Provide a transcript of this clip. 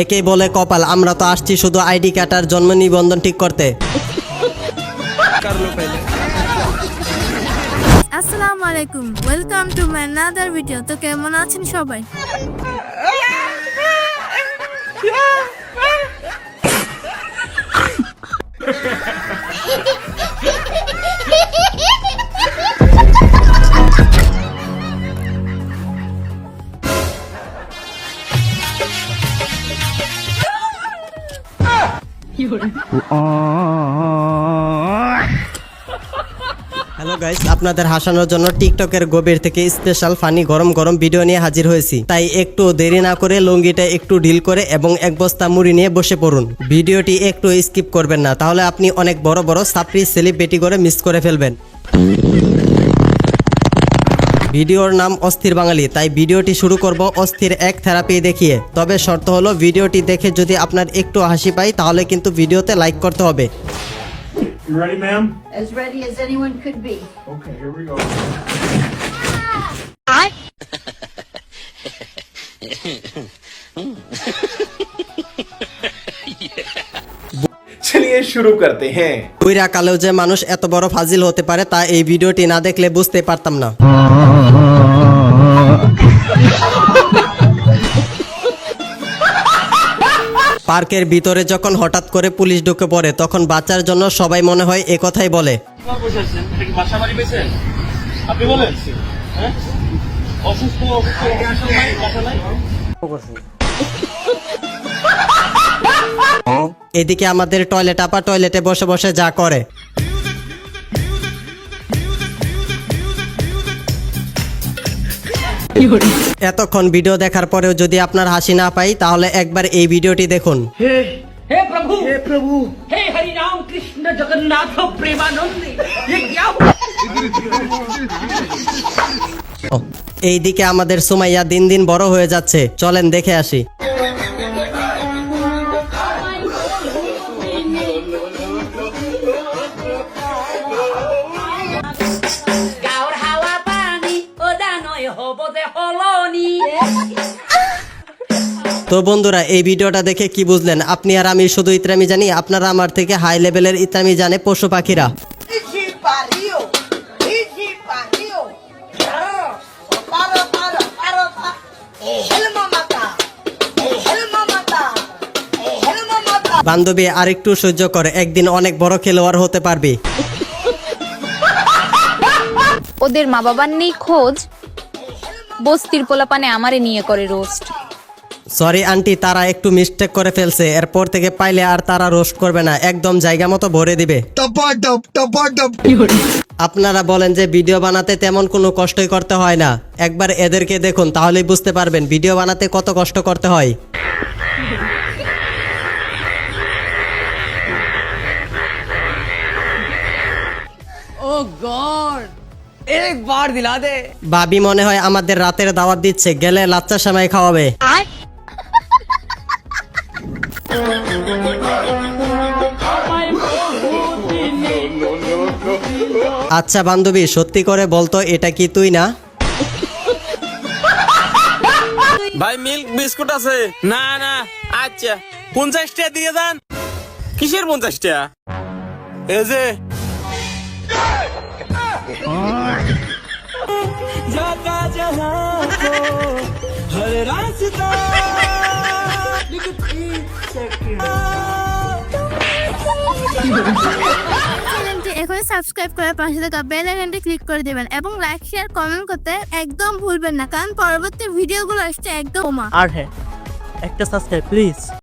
একেই বলে কপাল আমরা তো আসছি শুধু আইডি কার্ড আর জন্ম নিবন্ধন ঠিক করতে। আসসালামু আলাইকুম welcome to my another video তো কেমন আছেন সবাই? হ্যালো গাইস আপনাদের হাসানোর জন্য টিকটকের গভীর থেকে স্পেশাল ফানি গরম গরম ভিডিও নিয়ে হাজির হয়েছি। তাই একটু দেরি না করে লুঙ্গিটা একটু ঢিল করে এবং এক বস্তা মুড়ি নিয়ে বসে পড়ুন। ভিডিওটি একটু স্কিপ করবেন না, তাহলে আপনি অনেক বড় বড় সাপ্রি সেলিব্রিটি করে মিস করে ফেলবেন। ভিডিওর নাম অস্থির বাঙালি তাই ভিডিওটি শুরু করব অস্থির এক থেরাপি দেখিয়ে। তবে শর্ত হলো ভিডিওটি দেখে যদি আপনার একটু হাসি পাই তাহলে কিন্তু ভিডিওতে লাইক করতে হবে। শুরু করতে হ্যাঁ। কইরা কালেও যে মানুষ এত বড় ফাজিল হতে পারে তা এই ভিডিওটি না দেখলে বুঝতে পারতাম না। পার্কের ভিতরে যখন হঠাৎ করে পুলিশ ঢুকে পড়ে তখন বাঁচার জন্য সবাই মনে হয় এ কথাই বলে। অসুস্থ অসুস্থ এদিকে আমাদের টয়লেট আপা টয়লেটে বসে বসে যা করে এতক্ষণ ভিডিও দেখার পরেও যদি আপনার হাসি না পাই তাহলে একবার এই ভিডিওটি দেখুন हे प्रभु हे प्रभु हे हरि राम कृष्ण जगन्नाथ प्रेमानंद ये क्या हुआ এইদিকে আমাদের সুমাইয়া দিন দিন বড় হয়ে যাচ্ছে চলেন দেখে আসি তো বন্ধুরা এই ভিডিওটা দেখে কি বুঝলেন? আপনি আর আমি শুধু ইতরামি জানি আপনারা আমার থেকে হাই লেভেলের ইতরামি জানে পশু পাখিরা! বান্ধবী আর একটু সহ্য করে একদিন অনেক বড় খেলোয়াড় হতে পারবি। ওদের মা বাবার নেই খোঁজ। বস্তির পোলাপানে আমারে নিয়ে করে রোস্ট। সরি আন্টি তারা একটু মিস্টেক করে ফেলছে। এরপর থেকে পাইলে আর তারা রোস্ট করবে না। একদম জায়গা মতো ভরে দিবে। আপনারা বলেন যে ভিডিও বানাতে তেমন কোনো কষ্টই করতে হয় না। একবার এদেরকে দেখুন তাহলেই বুঝতে পারবেন ভিডিও বানাতে কত কষ্ট করতে হয়। ভাবি মনে হয় আমাদের রাতের দাওয়াত দিচ্ছে গেলে লাচ্চা সামাই খাওয়াবে। আচ্ছা বান্ধবী সত্যি করে বলতো এটা কি তুই না ভাই মিল্ক বিস্কুট আছে না না আচ্ছা পঞ্চাশ টাকা দিয়ে দেন কিসের পঞ্চাশ টাকা এই যে जाता जहां को हर रास्ता সাবস্ক্রাইব করে পাশে থাকা বেল আইকনটি ক্লিক করে দেবেন এবং লাইক শেয়ার কমেন্ট করতে একদম ভুলবেন না। কারণ পরবর্তী ভিডিওগুলো আসছে একদম আর হ্যাঁ একটা সাবস্ক্রাইব প্লিজ